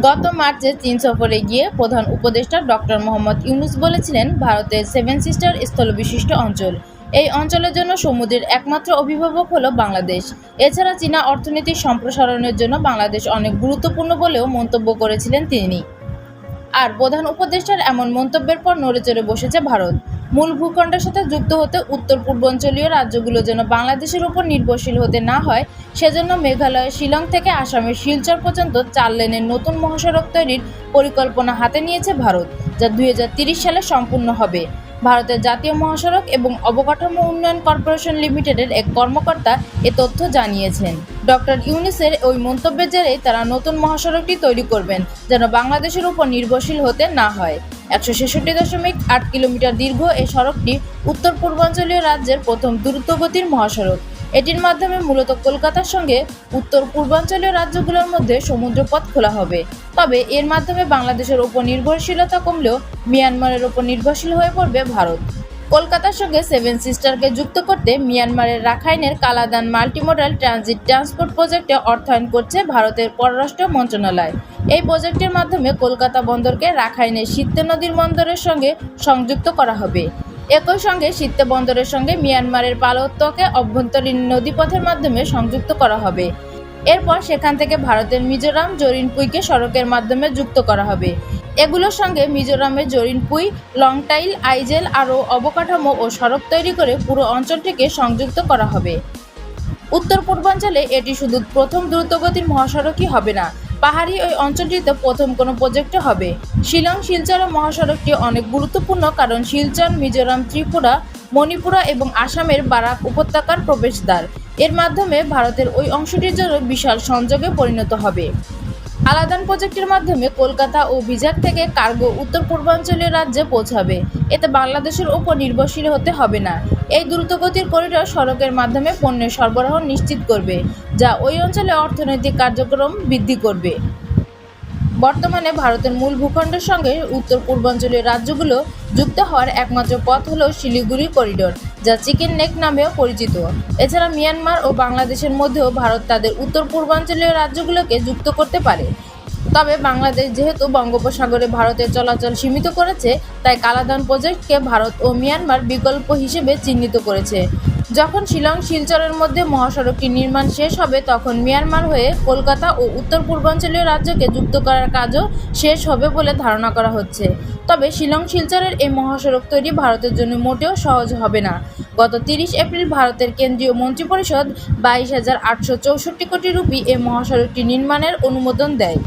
গত মার্চে চীন সফরে গিয়ে প্রধান উপদেষ্টা ডক্টর মোহাম্মদ ইউনুস বলেছিলেন, ভারতের সেভেন সিস্টার স্থলবিশিষ্ট অঞ্চল। এই অঞ্চলের জন্য সমুদ্রের একমাত্র অভিভাবক হলো বাংলাদেশ। এছাড়া চীনা অর্থনীতির সম্প্রসারণের জন্য বাংলাদেশ অনেক গুরুত্বপূর্ণ বলেও মন্তব্য করেছিলেন তিনি। আর প্রধান উপদেষ্টার এমন মন্তব্যের পর নড়েচড়ে বসেছে ভারত। মূল ভূখণ্ডের সাথে যুক্ত হতে উত্তর পূর্বাঞ্চলীয় রাজ্যগুলো যেন বাংলাদেশের উপর নির্ভরশীল হতে না হয়, সেজন্য মেঘালয়, শিলং থেকে আসামের শিলচর পর্যন্ত চার লেনের নতুন মহাসড়ক তৈরির পরিকল্পনা হাতে নিয়েছে ভারত, যা দুই সালে সম্পূর্ণ হবে। ভারতের জাতীয় মহাসড়ক এবং অবকাঠামো উন্নয়ন কর্পোরেশন লিমিটেডের এক কর্মকর্তা এ তথ্য জানিয়েছেন। ডক্টর ইউনিসের ওই মন্তব্যের জেরেই তারা নতুন মহাসড়কটি তৈরি করবেন, যেন বাংলাদেশের উপর নির্ভরশীল হতে না হয়। একশো ছেষট্টি দশমিক আট কিলোমিটার দীর্ঘ এই সড়কটি উত্তর পূর্বাঞ্চলীয় রাজ্যের প্রথম দ্রুতগতির মহাসড়ক। এটির মাধ্যমে মূলত কলকাতার সঙ্গে উত্তর পূর্বাঞ্চলীয় রাজ্যগুলোর মধ্যে সমুদ্রপথ খোলা হবে। তবে এর মাধ্যমে বাংলাদেশের ওপর নির্ভরশীলতা কমলেও মিয়ানমারের ওপর নির্ভরশীল হয়ে পড়বে ভারত। কলকাতার সঙ্গে সেভেন সিস্টারকে যুক্ত করতে মিয়ানমারের রাখাইনের কালাদান মাল্টিমোডাল ট্রানজিট ট্রান্সপোর্ট প্রজেক্টে অর্থায়ন করছে ভারতের পররাষ্ট্র মন্ত্রণালয়। এই প্রজেক্টের মাধ্যমে কলকাতা বন্দরকে রাখাইনের সিত্তে নদীর বন্দরের সঙ্গে সংযুক্ত করা হবে। একই সঙ্গে সিত্তে বন্দরের সঙ্গে মিয়ানমারের পালোত্তকে অভ্যন্তরীণ নদীপথের মাধ্যমে সংযুক্ত করা হবে। এরপর সেখান থেকে ভারতের মিজোরাম জরিনপুইকে সড়কের মাধ্যমে যুক্ত করা হবে। এগুলোর সঙ্গে মিজোরামের জরিনপুই লংটাইল, আইজেল আরও অবকাঠামো ও সড়ক তৈরি করে পুরো অঞ্চলটিকে সংযুক্ত করা হবে। উত্তর পূর্বাঞ্চলে এটি শুধু প্রথম দ্রুতগতির মহাসড়কই হবে না পাহাড়ি ওই অঞ্চলটিতে প্রথম কোনো প্রজেক্ট হবে। শিলং, শিলচর মহাসড়কটি অনেক গুরুত্বপূর্ণ কারণ শিলচর, মিজোরাম, ত্রিপুরা, মণিপুরা এবং আসামের বারাক উপত্যকার প্রবেশদ্বার। এর মাধ্যমে ভারতের ওই অংশটির জন্য বিশাল সংযোগে পরিণত হবে। আলাদান প্রজেক্টের মাধ্যমে কলকাতা ও বিজাগ থেকে কার্গো উত্তর পূর্বাঞ্চলীয় রাজ্যে পৌঁছাবে। এতে বাংলাদেশের ওপর নির্ভরশীল হতে হবে না। এই দ্রুতগতির করিডর সড়কের মাধ্যমে পণ্যের সরবরাহ নিশ্চিত করবে, যা ওই অঞ্চলে অর্থনৈতিক কার্যক্রম বৃদ্ধি করবে। বর্তমানে ভারতের মূল ভূখণ্ডের সঙ্গে উত্তর পূর্বাঞ্চলীয় রাজ্যগুলো যুক্ত হওয়ার একমাত্র পথ হল শিলিগুড়ি করিডোর যা চিকেন নেক নামেও পরিচিত। এছাড়া মিয়ানমার ও বাংলাদেশের মধ্যেও ভারত তাদের উত্তর পূর্বাঞ্চলীয় রাজ্যগুলোকে যুক্ত করতে পারে। তবে বাংলাদেশ যেহেতু বঙ্গোপসাগরে ভারতের চলাচল সীমিত করেছে, তাই কালাদান প্রজেক্টকে ভারত ও মিয়ানমার বিকল্প হিসেবে চিহ্নিত করেছে। যখন শিলং শিলচরের মধ্যে মহাসড়কটি নির্মাণ শেষ হবে, তখন মিয়ানমার হয়ে কলকাতা ও উত্তর পূর্বাঞ্চলীয় রাজ্যকে যুক্ত করার কাজও শেষ হবে বলে ধারণা করা হচ্ছে। তবে শিলং শিলচরের এই মহাসড়ক তৈরি ভারতের জন্য মোটেও সহজ হবে না। গত তিরিশ এপ্রিল ভারতের কেন্দ্রীয় মন্ত্রিপরিষদ বাইশ হাজার আটশো চৌষট্টি কোটি রুপি এই মহাসড়কটি নির্মাণের অনুমোদন দেয়।